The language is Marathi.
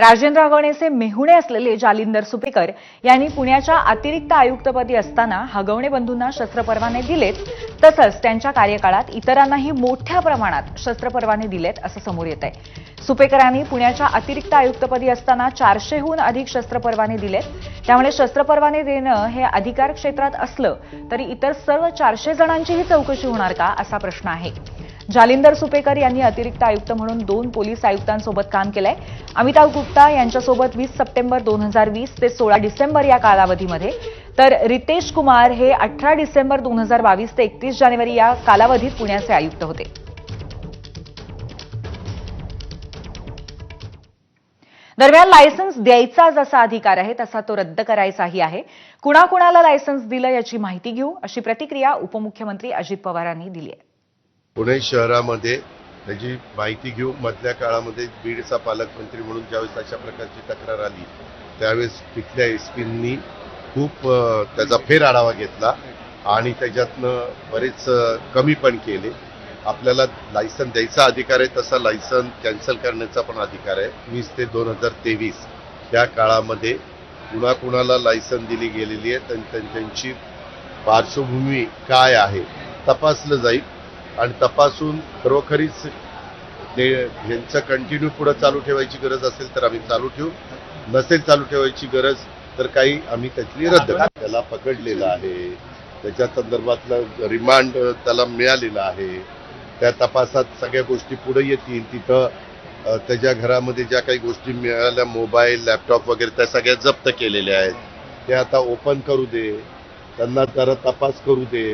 राजेंद्र हगवणेचे मेहुणे असलेले जालिंदर सुपेकर यांनी पुण्याच्या अतिरिक्त आयुक्तपदी असताना हगवणे बंधूंना शस्त्रपरवाने दिलेत तसंच त्यांच्या कार्यकाळात इतरांनाही मोठ्या प्रमाणात शस्त्रपरवाने दिलेत असं समोर येत आहे सुपेकरांनी पुण्याच्या अतिरिक्त आयुक्तपदी असताना चारशेहून अधिक शस्त्रपरवाने दिलेत. त्यामुळे शस्त्रपरवाने देणं हे अधिकार क्षेत्रात असलं तरी इतर सर्व चारशे जणांचीही चौकशी होणार का असा प्रश्न आहे. जालिंदर सुपेकर यांनी अतिरिक्त आयुक्त म्हणून दोन पोलीस आयुक्तांसोबत काम केलंय. अमिताभ गुप्ता यांच्यासोबत वीस सप्टेंबर दोन हजार वीस ते सोळा डिसेंबर या कालावधीमध्ये. तर रितेश कुमार हे अठरा डिसेंबर दोन हजार बावीस ते एकतीस जानेवारी या कालावधीत पुण्याचे आयुक्त होते. दरम्यान लायसन्स द्यायचा जसा अधिकार आहे तसा तो रद्द करायचाही आहे. कुणाकुणाला लायसन्स दिलं याची माहिती घेऊ अशी प्रतिक्रिया उपमुख्यमंत्री अजित पवारांनी दिली आहे. पुणे शहरामध्ये त्याची माहिती घेऊ मधल्या काळामध्ये बीडचा पालकमंत्री म्हणून ज्यावेळेस अशा प्रकारची तक्रार आली त्यावेळेस तिथल्या एस पींनी खूप त्याचा फेर आढावा घेतला आणि त्याच्यातनं बरेच कमी पण केले. आपल्याला लायसन द्यायचा अधिकार आहे तसा लायसन कॅन्सल करण्याचा पण अधिकार आहे. वीस ते दोन हजार तेवीस या काळामध्ये कुणाकुणाला लायसन दिली गेलेली आहे त्यांची पार्श्वभूमी काय आहे तपासलं जाईल. आणि तपासून खरोखरीच ते यांचं कंटिन्यू पुढे चालू ठेवायची गरज असेल तर आम्ही चालू ठेवू. नसेल चालू ठेवायची गरज तर काही आम्ही त्यातली रद्द करू. त्याला पकडलेलं आहे. त्याच्या संदर्भातलं रिमांड त्याला मिळालेलं आहे. त्या तपासात सगळ्या गोष्टी पुढे येतील. तिथं त्याच्या घरामध्ये ज्या काही गोष्टी मिळाल्या मोबाईल लॅपटॉप वगैरे त्या सगळ्या जप्त केलेल्या आहेत. ते आता ओपन करू दे. त्यांना जरा तपास करू दे.